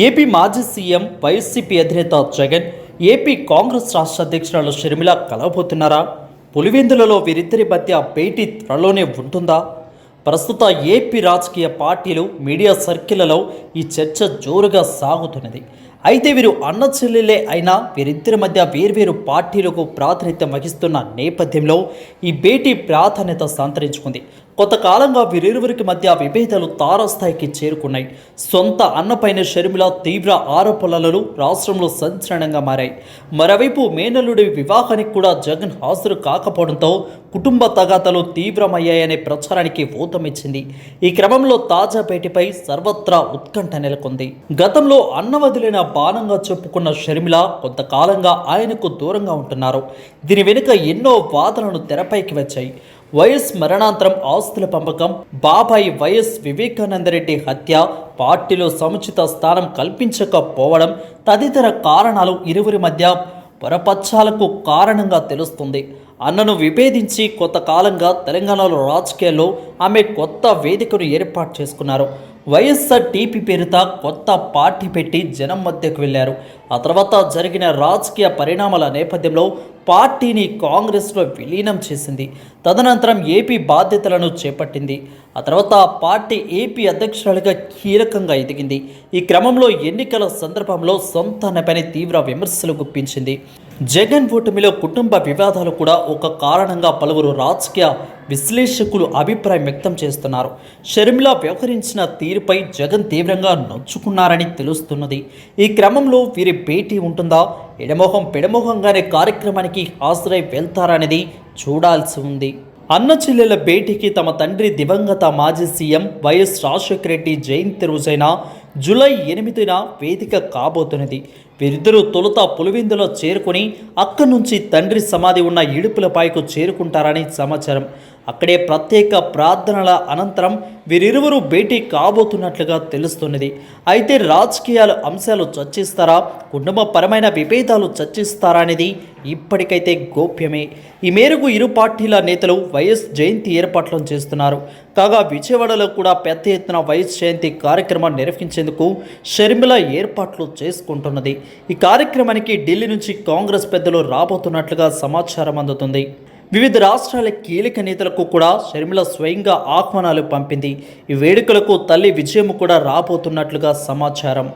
AP మాజీ CM YCP అధినేత Jagan AP Congress రాష్ట్ర అధ్యక్షురాలు షర్మిల కలవబోతున్నారా? పులివెందులలో వీరిద్దరి మధ్య భేటీ త్వరలోనే ఉంటుందా? ప్రస్తుత ఏపీ రాజకీయ పార్టీలు మీడియా సర్కిళ్ళలో ఈ చర్చ జోరుగా సాగుతున్నది. అయితే వీరు అన్న చెల్లెలే అయినా వీరిద్దరి మధ్య వేర్వేరు పార్టీలకు ప్రాతినిధ్యం వహిస్తున్న నేపథ్యంలో ఈ భేటీ ప్రాధాన్యత సంతరించుకుంది. కొంతకాలంగా వీరిరువురికి మధ్య విభేదాలు తారాస్థాయికి చేరుకున్నాయి. సొంత అన్నపైన షర్మిల తీవ్ర ఆరోపణలు రాష్ట్రంలో సంచలనంగా మారాయి. మరోవైపు మేనల్లుడి వివాహానికి కూడా జగన్ హాజరు కాకపోవడంతో కుటుంబ తగాదాలు తీవ్రమయ్యాయనే ప్రచారానికి ఊతమిచ్చింది ఈ క్రమంలో తాజా భేటీపై సర్వత్రా ఉత్కంఠ నెలకొంది. గతంలో అన్న వదిలిన బాణంగా చెప్పుకున్న షర్మిల కొంతకాలంగా ఆయనకు దూరంగా ఉంటున్నారు. దీని వెనుక ఎన్నో వాదనలు తెరపైకి వచ్చాయి. వైఎస్ మరణాంతరం ఆస్తుల పంపకం బాబాయి వైఎస్ వివేకానందరెడ్డి హత్య పార్టీలో సముచిత స్థానం కల్పించకపోవడం తదితర కారణాలు ఇరువురి మధ్య పొరపచ్చాలకు కారణంగా తెలుస్తుంది. అన్నను విభేదించి కొంతకాలంగా తెలంగాణలో రాజకీయాల్లో ఆమె కొత్త వేదికను ఏర్పాటు చేసుకున్నారు. వైఎస్ఆర్ టీపీ పేరుతో కొత్త పార్టీ పెట్టి జనం మధ్యకు వెళ్ళారు. ఆ తర్వాత జరిగిన రాజకీయ పరిణామాల నేపథ్యంలో పార్టీని కాంగ్రెస్లో విలీనం చేసింది. తదనంతరం ఏపీ బాధ్యతలను చేపట్టింది. ఆ తర్వాత ఆ పార్టీ ఏపీ అధ్యక్షురాలుగా కీలకంగా ఎదిగింది. ఈ క్రమంలో ఎన్నికల సందర్భంలో సొంత అన్నపైన తీవ్ర విమర్శలు గుప్పించింది. జగన్ ఓటమిలో కుటుంబ వివాదాలు కూడా ఒక కారణంగా పలువురు రాజకీయ విశ్లేషకులు అభిప్రాయం వ్యక్తం చేస్తున్నారు. షర్మిల వ్యవహరించిన తీరుపై జగన్ తీవ్రంగా నొచ్చుకున్నారని తెలుస్తున్నది. ఈ క్రమంలో వీరి భేటీ ఉంటుందా? ఎడమోహం పెడమొహంగానే కార్యక్రమానికి హాజరై వెళ్తారనేది చూడాల్సి ఉంది. అన్న చెల్లెల భేటీకి తమ తండ్రి దివంగత మాజీ సీఎం వైఎస్ రాజశేఖర రెడ్డి జయంతి రోజైన జూలై ఎనిమిదిన వేదిక కాబోతున్నది. వీరిద్దరూ తొలుత పులివెందులో చేరుకుని అక్కడి నుంచి తండ్రి సమాధి ఉన్న ఇడుపులపైకు చేరుకుంటారని సమాచారం. అక్కడే ప్రత్యేక ప్రార్థనల అనంతరం వీరిరువురు భేటీ కాబోతున్నట్లుగా తెలుస్తున్నది. అయితే రాజకీయాల అంశాలు చర్చిస్తారా? కుటుంబపరమైన విభేదాలు చర్చిస్తారా అనేది ఇప్పటికైతే గోప్యమే. ఈ మేరకు ఇరు పార్టీల నేతలు వైఎస్ జయంతి ఏర్పాట్లను చేస్తున్నారు. కాగా విజయవాడలో కూడా పెద్ద ఎత్తున వైఎస్ జయంతి కార్యక్రమం నిర్వహించేందుకు షర్మిల ఏర్పాట్లు చేసుకుంటున్నది. ఈ కార్యక్రమానికి ఢిల్లీ నుంచి కాంగ్రెస్ పెద్దలు రాబోతున్నట్లుగా సమాచారం అందుతుంది. వివిధ రాష్ట్రాల కీలక నేతలకు కూడా షర్మిల స్వయంగా ఆహ్వానాలు పంపింది. ఈ వేడుకలకు తల్లి విజయం కూడా రాబోతున్నట్లుగా సమాచారం.